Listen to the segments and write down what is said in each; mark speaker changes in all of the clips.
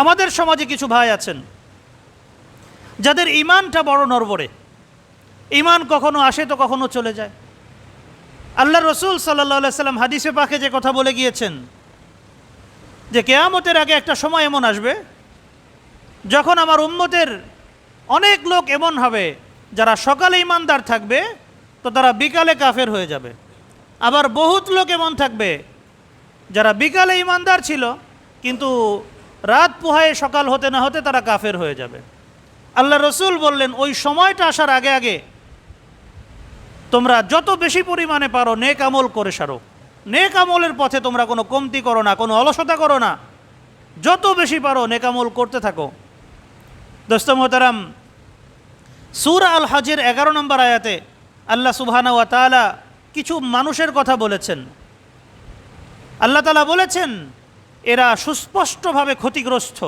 Speaker 1: আমাদের সমাজে কিছু ভাই আছেন, যাদের ইমানটা বড় নরবরে। ইমান কখনো আসে তো কখনো চলে যায়। আল্লাহ রসুল সাল্লাহ সাল্লাম হাদিসে পাখে যে কথা বলে গিয়েছেন, যে কেয়ামতের আগে একটা সময় এমন আসবে, যখন আমার উম্মতের অনেক লোক এমন হবে, যারা সকালে ইমানদার থাকবে, তো তারা বিকালে কাফের হয়ে যাবে। আবার বহুত লোক এমন থাকবে, যারা বিকালে ইমানদার ছিল, কিন্তু রাত পোহায় সকাল হতে না হতে তারা কাফের হয়ে যাবে। আল্লাহ রসুল বললেন, ওই সময়টা আসার আগে আগে তোমরা যত বেশি পরিমাণে পারো নেক আমল করে সারো। নেক আমলের পথে তোমরা কোনো কমতি করো না, কোনো অলসতা করো না। যত বেশি পারো নেক আমল করতে থাকো। দোস্ত মোহতারাম, সুরা আল হজের এগারো নম্বর আয়াতে আল্লাহ সুবহানা ওয়া তাআলা কিছু মানুষের কথা বলেছেন। আল্লাহ তালা বলেছেন এরা সুস্পষ্টভাবে ক্ষতিগ্রস্ত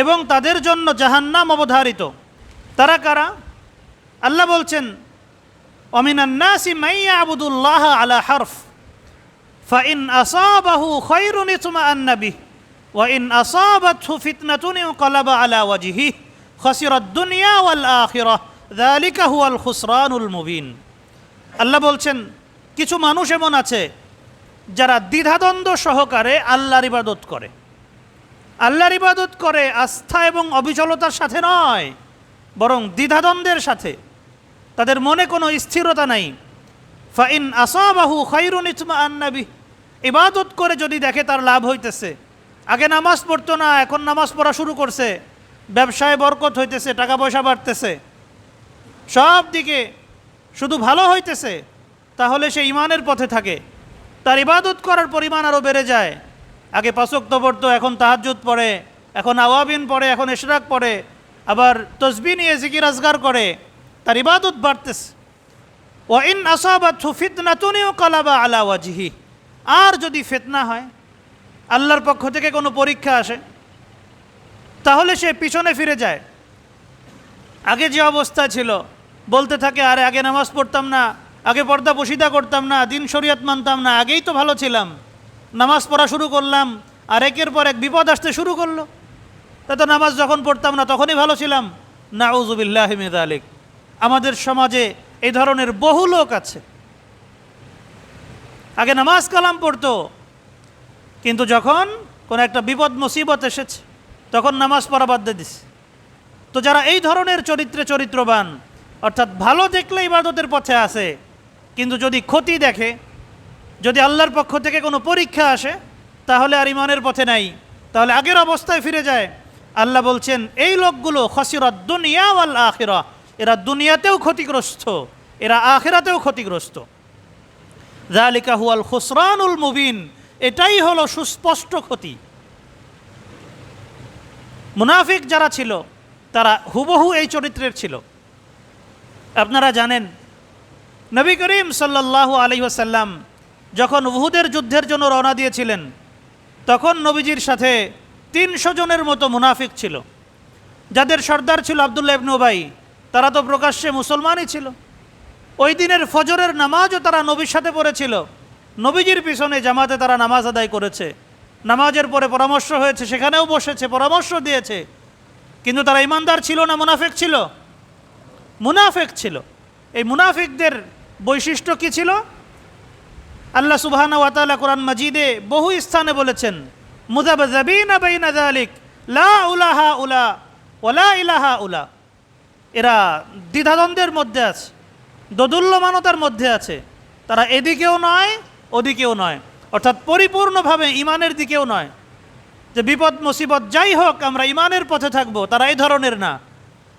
Speaker 1: এবং তাদের জন্য জাহান্নাম অবধারিত। তারা কারা? আল্লাহ বলছেন অমিনান্নাসি মাইয়া আবুদুল্লাহ আলা হারফ ফাইন আসাবাহু খৈরুন ইসমা আন্নাবি ওয়াইন আসাবাতহু ফিতনাতুন কলাবা আলা ওয়াজিহি খসিরত দুনিয়া ওয়াল আখিরাহ যালিকা হুয়াল খুসরানুল মুবিন। আল্লাহ বলছেন, কিছু মানুষ এমন আছে যারা দ্বিধাদ্বন্দ্ব সহকারে আল্লাহর ইবাদত করে। আল্লাহর ইবাদত করে আস্থা এবং অবিচলতার সাথে নয়, বরং দ্বিধাদ্বন্দ্বের সাথে। তাদের মনে কোনো স্থিরতা নাই। ফাইন আসাবাহু খৈরুন ইসমা আন্নাবি ইবাদত করে যদি দেখে তার লাভ হইতেছে। আগে নামাজ পড়তো না, এখন নামাজ পড়া শুরু করছে। ব্যবসায় বরকত হইতেছে টাকা পয়সা বাড়তেছে। সব দিকে শুধু ভালো হইতেছে, তাহলে সে ইমানের পথে থাকে। তার ইবাদত করার পরিমাণ আরও বেড়ে যায়। আগে পাঁচক্ত পড়তো, এখন তাহাজুদ পড়ে, এখন আওয়াবিন পড়ে, এখন ইশরাক পড়ে, আবার তসবি নিয়ে জিকির আজগার করে, তার ইবাদত বাড়তেছে। ও ইন আসাবাত ফিতনাতুনিও কালাবা আলা ওয়াজিহি আর যদি ফিতনা হয়, আল্লাহর পক্ষ থেকে কোনো পরীক্ষা আসে, তাহলে সে পিছনে ফিরে যায়। আগে যে অবস্থা ছিল, বলতে থাকে, আরে, আগে নামাজ পড়তাম না আগে পর্দা বসিদা করতাম না, দিন শরিয়াত মানতাম না, আগেই তো ভালো ছিলাম। নামাজ পড়া শুরু করলাম, আর একের পর এক বিপদ আসতে শুরু করল। তা তো নামাজ যখন পড়তাম না, তখনই ভালো ছিলাম। না নাউজুবিল্লাহ আলিক আমাদের সমাজে এই ধরনের বহু লোক আছে। আগে নামাজ কালাম পড়তো, কিন্তু যখন কোনো একটা বিপদ, মুসিবত এসেছে, তখন নামাজ পড়া বাদ দিয়ে দিছে। তো যারা এই ধরনের চরিত্রে চরিত্রবান, অর্থাৎ ভালো দেখলে ইবাদতের পথে আসে কিন্তু যদি ক্ষতি দেখে, যদি আল্লাহর পক্ষ থেকে কোনো পরীক্ষা আসে, তাহলে আর ইমানের পথে নাই। তাহলে আগের অবস্থায় ফিরে যায়। আল্লাহ বলছেন, এই লোকগুলো খসিরত দুনিয়া ওয়াল আখিরা এরা দুনিয়াতেও ক্ষতিগ্রস্ত, এরা আখেরাতেও ক্ষতিগ্রস্ত। জালিকা হুয়াল খুসরানুল মুবিন। এটাই হলো সুস্পষ্ট ক্ষতি। মুনাফিক যারা ছিল, তারা হুবহু এই চরিত্রের ছিল। আপনারা জানেন নবী করিম সাল্লাহ আলী ওসাল্লাম যখন উহুদের যুদ্ধের জন্য রওনা দিয়েছিলেন, তখন নবীজির সাথে তিনশো জনের মতো মুনাফিক ছিল। যাদের সর্দার ছিল আবদুল্লাহ ইবনু তারা তো প্রকাশ্যে মুসলমানই ছিল। ওই দিনের ফজরের নামাজও তারা নবীর সাথে পড়েছিল। নবীজির পিছনে জামাতে তারা নামাজ আদায় করেছে। নামাজের পরে পরামর্শ হয়েছে, সেখানেও বসেছে, পরামর্শ দিয়েছে। কিন্তু তারা ইমানদার ছিল না, মুনাফেক ছিল? মুনাফেক ছিল। এই মুনাফিকদের বৈশিষ্ট্য কি ছিল? আল্লাহ সুবহানা ওয়াতালা কোরআন মাজিদে বহু স্থানে বলেছেন মুজাবাজাবিনা বাইনা লা উলাহা উলা ওলা ইলাহা উলা। এরা দ্বিধাদ্বন্দ্বের মধ্যে আছে, দোদুল্যমানতার মধ্যে আছে। তারা এদিকেও নয়, ওদিকেও নয়। অর্থাৎ পরিপূর্ণভাবে ইমানের দিকেও নয়। যে বিপদ, মুসিবত যাই হোক, আমরা ইমানের পথে থাকব, তারা এই ধরনের না।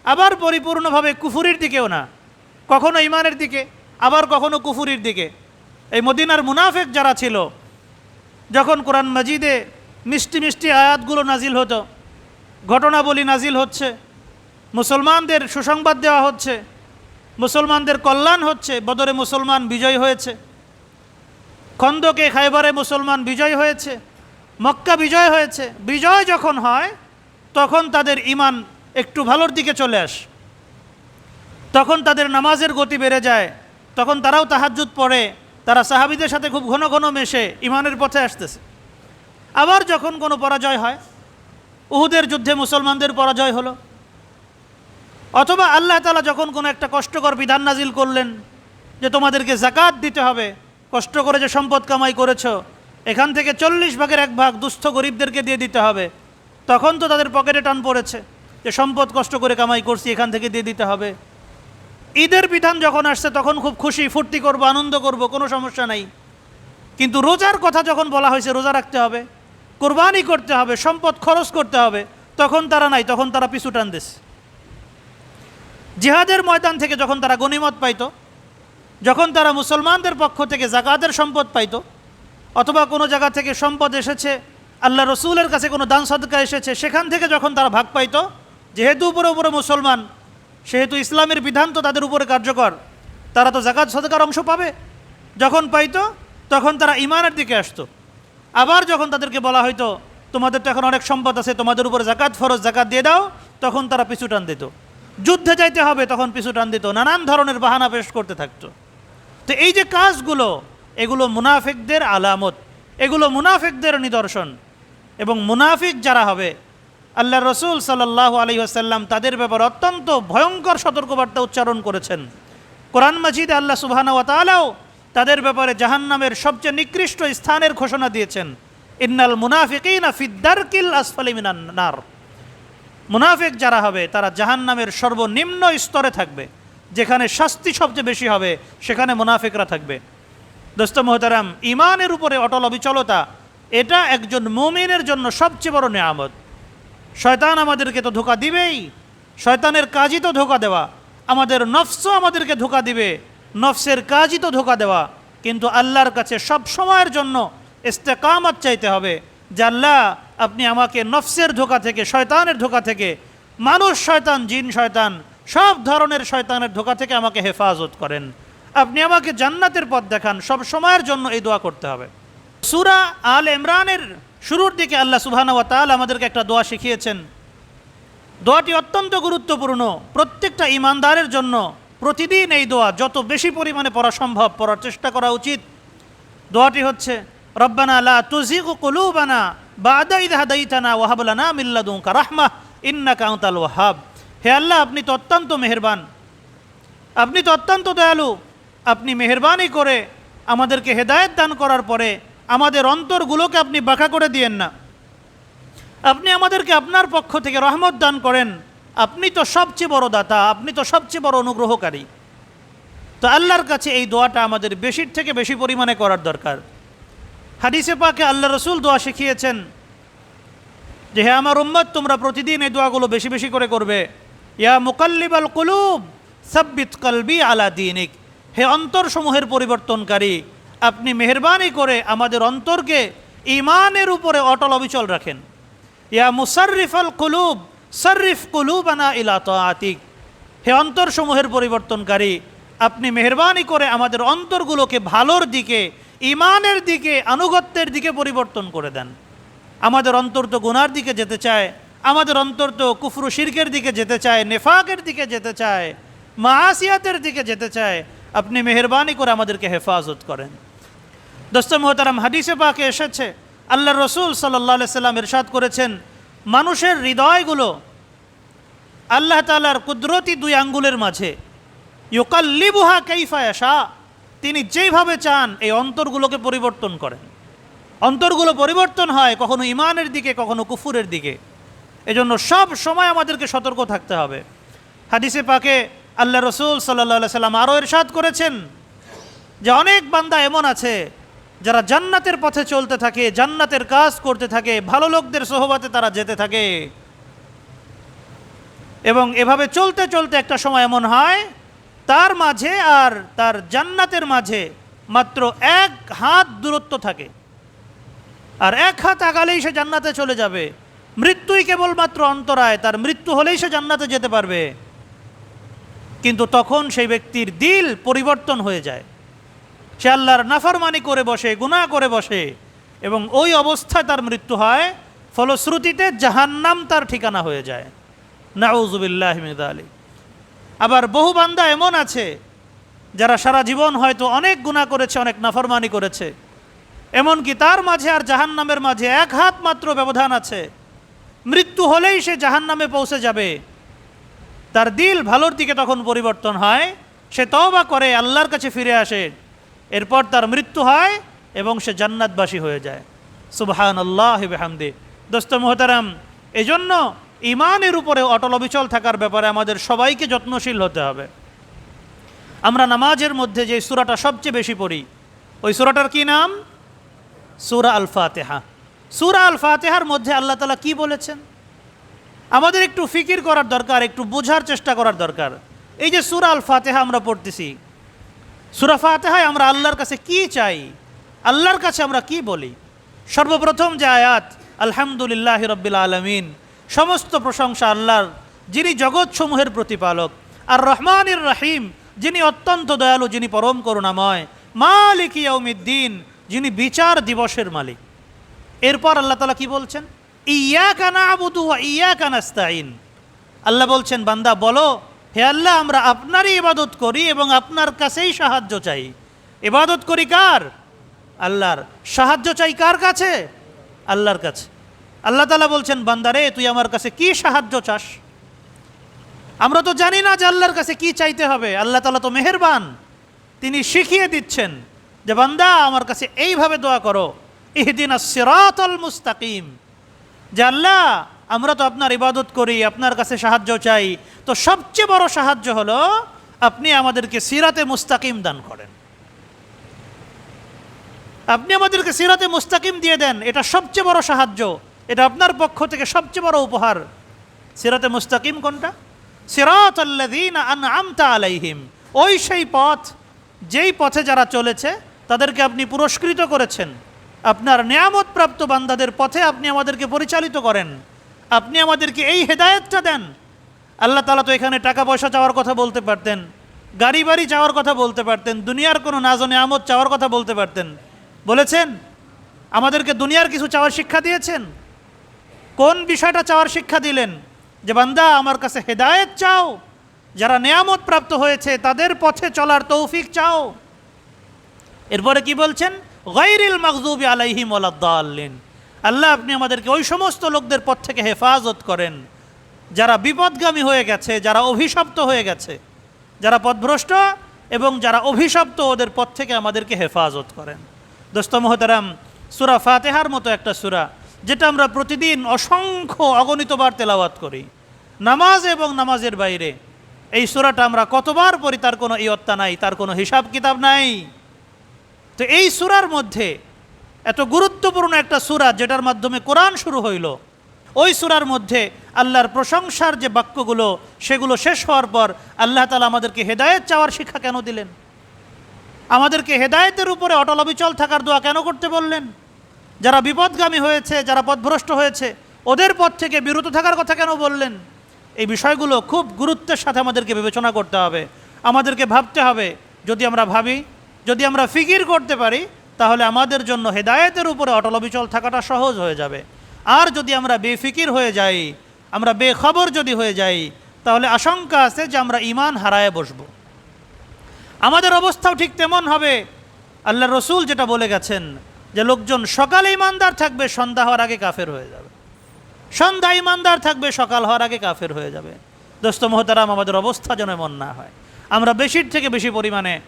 Speaker 1: আবার পরিপূর্ণভাবে কুফুরির দিকেও না। কখনো ইমানের দিকে আবার কখনো কুফুরির দিকে। এই মদিনার মুনাফেক যারা ছিল, যখন কোরআন মজিদে মিষ্টি মিষ্টি আয়াতগুলো নাজিল হতো, ঘটনাবলী নাজিল হচ্ছে, মুসলমানদের সুসংবাদ দেওয়া হচ্ছে, মুসলমানদের কল্যাণ হচ্ছে, বদরে মুসলমান বিজয় হয়েছে, খন্দকে খাইবারে মুসলমান বিজয় হয়েছে, মক্কা বিজয় হয়েছে, বিজয় যখন হয়, তখন তাদের ইমান একটু ভালোর দিকে চলে আসে, তখন তাদের নামাজের গতি বেড়ে যায় তখন তারাও তাহাজ্জুদ পড়ে। তারা সাহাবিদের সাথে খুব ঘন ঘন মেশে ইমানের পথে আসতেছে। আবার যখন কোনো পরাজয় হয়, উহুদের যুদ্ধে মুসলমানদের পরাজয় হলো। অথবা আল্লাহ তালা যখন কোনো একটা কষ্টকর বিধান নাজিল করলেন, যে তোমাদেরকে জাকাত দিতে হবে, কষ্ট করে যে সম্পদ কামাই করেছ, এখান থেকে চল্লিশ ভাগের এক ভাগ দুস্থ গরিবদেরকে দিয়ে দিতে হবে। তখন তো তাদের পকেটে টান পড়েছে, যে সম্পদ কষ্ট করে কামাই করছি, এখান থেকে দিয়ে দিতে হবে। ঈদের বিধান যখন আসছে, তখন খুব খুশি, ফুর্তি করব, আনন্দ করব, কোনো সমস্যা নাই। কিন্তু রোজার কথা যখন বলা হয়েছে, রোজা রাখতে হবে, কোরবানি করতে হবে, সম্পদ খরচ করতে হবে, তখন তারা নাই, তখন তারা পিছু টান দিছে জিহাদের ময়দান থেকে যখন তারা গণিমত পাইতো, যখন তারা মুসলমানদের পক্ষ থেকে জাকাতের সম্পদ পাইতো, অথবা কোনো জায়গা থেকে সম্পদ এসেছে, আল্লাহ রসুলের কাছে কোনো দান সদকা এসেছে, সেখান থেকে যখন তারা ভাগ পাইতো, যেহেতু উপরে উপরে মুসলমান সেহেতু ইসলামের বিধান তো তাদের উপরে কার্যকর। তারা তো জাকাত সদকার অংশ পাবে। যখন পাইতো, তখন তারা ইমানের দিকে আসতো। আবার যখন তাদেরকে বলা হয়তো তোমাদের তো এখন অনেক সম্পদ আছে, তোমাদের উপরে জাকাত ফরজ জাকাত দিয়ে দাও, তখন তারা পিছু টান দিত। যুদ্ধে যাইতে হবে, তখন পিছু টান দিত। নানান ধরনের বাহানা পেশ করতে থাকতো। তো এই যে কাজগুলো, এগুলো মুনাফিকদের আলামত। এগুলো মুনাফিকদের নিদর্শন। এবং মুনাফিক যারা হবে আল্লাহ রসুল সাল্লাহ আলী আসাল্লাম তাদের ব্যাপারে অত্যন্ত ভয়ঙ্কর সতর্কবার্তা উচ্চারণ করেছেন। কোরআন মাজিদে আল্লাহ সুবহানা ওয়া তাআলাও তাদের ব্যাপারে জাহান্নামের সবচেয়ে নিকৃষ্ট স্থানের ঘোষণা দিয়েছেন। ইন্নাল মুনাফিকিনা নার। মুনাফিক যারা হবে, তারা জাহান্নামের সর্বনিম্ন স্তরে থাকবে। যেখানে শাস্তি সবচেয়ে বেশি হবে, সেখানে মুনাফিকরা থাকবে। দোস্ত মোহতারাম ইমানের উপরে অটল অবিচলতা, এটা একজন মুমিনের জন্য সবচেয়ে বড় নেয়ামত। শয়তান আমাদেরকে তো ধোকা দিবেই। শয়তানের কাজই তো ধোকা দেওয়া। আমাদের নফসও আমাদেরকে ধোকা দিবে। নফসের কাজই তো ধোকা দেওয়া। কিন্তু আল্লাহর কাছে সব সময়ের জন্য ইস্তেকামত চাইতে হবে যে, আল্লাহ, আপনি আমাকে নফসের ধোকা থেকে, শয়তানের ধোকা থেকে, মানুষ শয়তান, জিন শয়তান, সব ধরনের শয়তানের ধোকা থেকে আমাকে হেফাজত করেন। আপনি আমাকে জান্নাতের পথ দেখান। সব সময়ের জন্য এই দোয়া করতে হবে। সুরা আল ইমরানের শুরুর দিকে আল্লাহ সুবহান ওয়া তাআলা আমাদেরকে একটা দোয়া শিখিয়েছেন। দোয়াটি অত্যন্ত গুরুত্বপূর্ণ। প্রত্যেকটা ইমানদারের জন্য প্রতিদিন এই দোয়া যত বেশি পরিমাণে পড়া সম্ভব, পড়ার চেষ্টা করা উচিত। দোয়াটি হচ্ছে, রব্বানা লা তুজিগু কুলুবানা বাদা ইদ হাদাইতানা ওয়া হাব লানা মিন লাদুনকা রাহমাহ ইন্নাকা আনতাল ওয়াহাব। হে আল্লাহ, আপনি তো অত্যন্ত মেহেরবান। আপনি তো অত্যন্ত দয়ালু। আপনি মেহরবানি করে আমাদেরকে হেদায়েত দান করার পরে আমাদের অন্তরগুলোকে আপনি বাঁকা করে দিয়েন না। আপনি আমাদেরকে আপনার পক্ষ থেকে রহমত দান করেন। আপনি তো সবচেয়ে বড় দাতা, আপনি তো সবচেয়ে বড় অনুগ্রহকারী। তো আল্লাহর কাছে এই দোয়াটা আমাদের বেশির থেকে বেশি পরিমাণে করার দরকার। হাদিসে পাকে আল্লাহ রসুল দোয়া শিখিয়েছেন যে, হে আমার উম্মত, তোমরা প্রতিদিন এই দোয়াগুলো বেশি বেশি করে করবে। ইয়া মুকাল্লিব আল কুলুব, সাব্বিত কলবি আলা দিনিক। হে অন্তরসমূহের পরিবর্তনকারী আপনি মেহরবানি করে আমাদের অন্তরকে ইমানের উপরে অটল অবিচল রাখেন। ইয়া মুসার্রিফ আল কুলুব, সর্রিফ কুলুবানা ইলা আতিক হে অন্তরসমূহের পরিবর্তনকারী, আপনি মেহরবানি করে আমাদের অন্তরগুলোকে ভালোর দিকে ইমানের দিকে, আনুগত্যের দিকে পরিবর্তন করে দেন। আমাদের অন্তর তো গুনার দিকে যেতে চায়, আমাদের অন্তর তো কুফরু শিরকের দিকে যেতে চায়, নেফাকের দিকে যেতে চায় মাসিয়াতের দিকে যেতে চায়। আপনি মেহরবানি করে আমাদেরকে হেফাজত করেন। দোস্ত মোহতারাম, হাদিসে পাকে এসেছে। আল্লাহ রসুল সাল্লাহ সাল্লাম ইরশাদ করেছেন, মানুষের হৃদয়গুলো আল্লাহ তালার কুদরতি দুই আঙ্গুলের মাঝে, ইউকাল্লিবুহা কাইফায়াশা তিনি যেইভাবে চান এই অন্তরগুলোকে পরিবর্তন করেন। অন্তরগুলো পরিবর্তন হয় কখনো ইমানের দিকে, কখনো কুফুরের দিকে। এজন্য সব সময় আমাদেরকে সতর্ক থাকতে হবে। হাদিসে পাকে আল্লাহ রসুল সাল্লা সাল্লাম আরও এরশাদ করেছেন যে, অনেক বান্দা এমন আছে যারা জান্নাতের পথে চলতে থাকে, জান্নাতের কাজ করতে থাকে, ভালো লোকদের সোহবাতে তারা যেতে থাকে। এবং এভাবে চলতে চলতে একটা সময় এমন হয়, তার মাঝে আর তার জান্নাতের মাঝে মাত্র এক হাত দূরত্ব থাকে। আর এক হাত আগালেই সে জান্নাতে চলে যাবে। মৃত্যুই কেবলমাত্র অন্তরায়, তার মৃত্যু হলেই সে জান্নাতে যেতে পারবে। কিন্তু তখন সেই ব্যক্তির দিল পরিবর্তন হয়ে যায়। সে আল্লাহর নাফরমানি করে বসে, গুনাহ করে বসে। এবং ওই অবস্থায় তার মৃত্যু হয়, ফলশ্রুতিতে জাহান্নাম তার ঠিকানা হয়ে যায়। নাউজুবিল্লাহ আলী আবার বহু বান্দা এমন আছে, যারা সারা জীবন হয়তো অনেক গুণা করেছে, অনেক নাফরমানি করেছে। এমনকি তার মাঝে আর জাহান্নামের মাঝে এক হাত মাত্র ব্যবধান আছে। মৃত্যু হলেই সে জাহান নামে পৌঁছে যাবে। তার দিল ভালোর দিকে তখন পরিবর্তন হয়, সে তওবা করে, আল্লাহর কাছে ফিরে আসে। এরপর তার মৃত্যু হয় এবং সে জান্নাতবাসী হয়ে যায়। সুবহান আল্লাহ হামদে দোস্ত মোহতারাম, এজন্য ইমানের উপরে অটল অবিচল থাকার ব্যাপারে আমাদের সবাইকে যত্নশীল হতে হবে। আমরা নামাজের মধ্যে যে সুরাটা সবচেয়ে বেশি পড়ি, ওই সুরাটার কি নাম? সুরা আল ফাতেহা সুরা আল ফাতেহার মধ্যে আল্লাহ তালা কি বলেছেন? আমাদের একটু ফিকির করার দরকার, একটু বোঝার চেষ্টা করার দরকার। এই যে সুরা আল ফাতেহা আমরা পড়তেছি সুরা ফাতেহায় আমরা আল্লাহর কাছে কি চাই? আল্লাহর কাছে আমরা কি বলি? সর্বপ্রথম যে আয়াত, আলহামদুলিল্লাহ রব্বিল আলমিন সমস্ত প্রশংসা আল্লাহর, যিনি জগৎসমূহের প্রতিপালক। আর রহমানির রহিম, যিনি অত্যন্ত দয়ালু, যিনি পরম করুণাময়। মালিক ইয়াউমিদ্দিন, যিনি বিচার দিবসের মালিক। এরপর আল্লাহ তালা কি বলছেন? ইয়া কানা আবুদু ইয়া কানাস্তাইন আল্লাহ বলছেন, বান্দা, বলো হে আল্লাহ, আমরা আপনারই ইবাদত করি এবং আপনার কাছেই সাহায্য চাই। ইবাদত করি কার? আল্লাহর। সাহায্য চাই কার কাছে? আল্লাহর কাছে। আল্লাহ তালা বলছেন, বান্দারে, তুই আমার কাছে কি সাহায্য চাস? আমরা তো জানি না যে আল্লাহর কাছে কি চাইতে হবে। আল্লাহ তালা তো মেহেরবান। তিনি শিখিয়ে দিচ্ছেন যে, বান্দা, আমার কাছে এইভাবে দোয়া করো। ইহদিন সিরাতল মুস্তাকিম। যে আল্লাহ আমরা তো আপনার ইবাদত করি, আপনার কাছে সাহায্য চাই। তো সবচেয়ে বড় সাহায্য হলো, আপনি আমাদেরকে সিরাতে মুস্তাকিম দান করেন। আপনি আমাদেরকে সিরাতে মুস্তাকিম দিয়ে দেন, এটা সবচেয়ে বড় সাহায্য। এটা আপনার পক্ষ থেকে সবচেয়ে বড় উপহার। সিরাতে মুস্তাকিম কোনটা? সিরাত আনআমতা আলাইহিম। ওই সেই পথ, যেই পথে যারা চলেছে, তাদেরকে আপনি পুরস্কৃত করেছেন। আপনার নিয়ামত প্রাপ্ত বান্দাদের পথে আপনি আমাদেরকে পরিচালিত করেন। আপনি আমাদেরকে এই হেদায়েতটা দেন। আল্লাহ তালা তো এখানে টাকা পয়সা চাওয়ার কথা বলতে পারতেন গাড়ি বাড়ি চাওয়ার কথা বলতে পারতেন, দুনিয়ার কোনো নাজ নিয়ামত চাওয়ার কথা বলতে পারতেন। বলেছেন, আমাদেরকে দুনিয়ার কিছু চাওয়ার শিক্ষা দিয়েছেন। কোন বিষয়টা চাওয়ার শিক্ষা দিলেন? যে, বান্দা, আমার কাছে হেদায়েত চাও, যারা নেয়ামত প্রাপ্ত হয়েছে, তাদের পথে চলার তৌফিক চাও। এরপরে কি বলছেন? গৈরিল মকদুবি আলাইহিম ওলাদ্দাল্লিন আল্লাহ আপনি আমাদেরকে ওই সমস্ত লোকদের পথ থেকে হেফাজত করেন। যারা বিপদগামী হয়ে গেছে, যারা অভিশপ্ত হয়ে গেছে, যারা পথভ্রষ্ট এবং যারা অভিশপ্ত ওদের পথ থেকে আমাদেরকে হেফাজত করেন। দোস্ত মোহতারাম, সুরা ফাতেহার মতো একটা সুরা, যেটা আমরা প্রতিদিন অসংখ্য অগণিতবার তেলাওয়াত করি। নামাজ এবং নামাজের বাইরে। এই সুরাটা আমরা কতবার পড়ি তার কোনো ইয়ত্তা নাই, তার কোনো হিসাব কিতাব নাই। তো এই সুরার মধ্যে এত গুরুত্বপূর্ণ একটা সুরা যেটার মাধ্যমে কোরআন শুরু হইল। ওই সুরার মধ্যে আল্লাহর প্রশংসার যে বাক্যগুলো, সেগুলো শেষ হওয়ার পর আল্লাহ তালা আমাদেরকে হেদায়েত চাওয়ার শিক্ষা কেন দিলেন? আমাদেরকে হেদায়েতের উপরে অটল অবিচল থাকার দোয়া কেন করতে বললেন? যারা বিপদগামী হয়েছে, যারা পথভ্রষ্ট হয়েছে, ওদের পথ থেকে বিরত থাকার কথা কেন বললেন? এই বিষয়গুলো খুব গুরুত্বের সাথে আমাদেরকে বিবেচনা করতে হবে। আমাদেরকে ভাবতে হবে, যদি আমরা ভাবি, যদি আমরা ফিকির করতে পারি তাহলে আমাদের জন্য হেদায়েতের উপরে অটল অবিচল থাকাটা সহজ হয়ে যাবে। আর যদি আমরা বেফিকির হয়ে যাই, আমরা বেখবর যদি হয়ে যাই, তাহলে আশঙ্কা আছে যে আমরা ইমান হারায় বসবো। আমাদের অবস্থাও ঠিক তেমন হবে। আল্লাহ রসুল যেটা বলে গেছেন যে, লোকজন সকালে ইমানদার থাকবে, সন্ধ্যা হওয়ার আগে কাফের হয়ে যাবে। সন্ধ্যা ইমানদার থাকবে, সকাল হওয়ার আগে কাফের হয়ে যাবে। দোস্ত মোহতারাম, আমাদের অবস্থা যেন এমন না হয়। আমরা বেশির থেকে বেশি পরিমাণে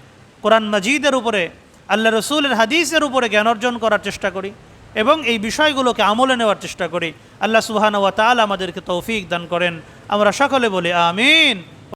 Speaker 1: কোরআন মাজিদের উপরে আল্লাহ রসুলের হাদিসের উপরে জ্ঞান অর্জন করার চেষ্টা করি এবং এই বিষয়গুলোকে আমলে নেওয়ার চেষ্টা করি। আল্লাহ সুবাহান ওয়া তাল আমাদেরকে তৌফিক দান করেন। আমরা সকলে বলি, আমিন।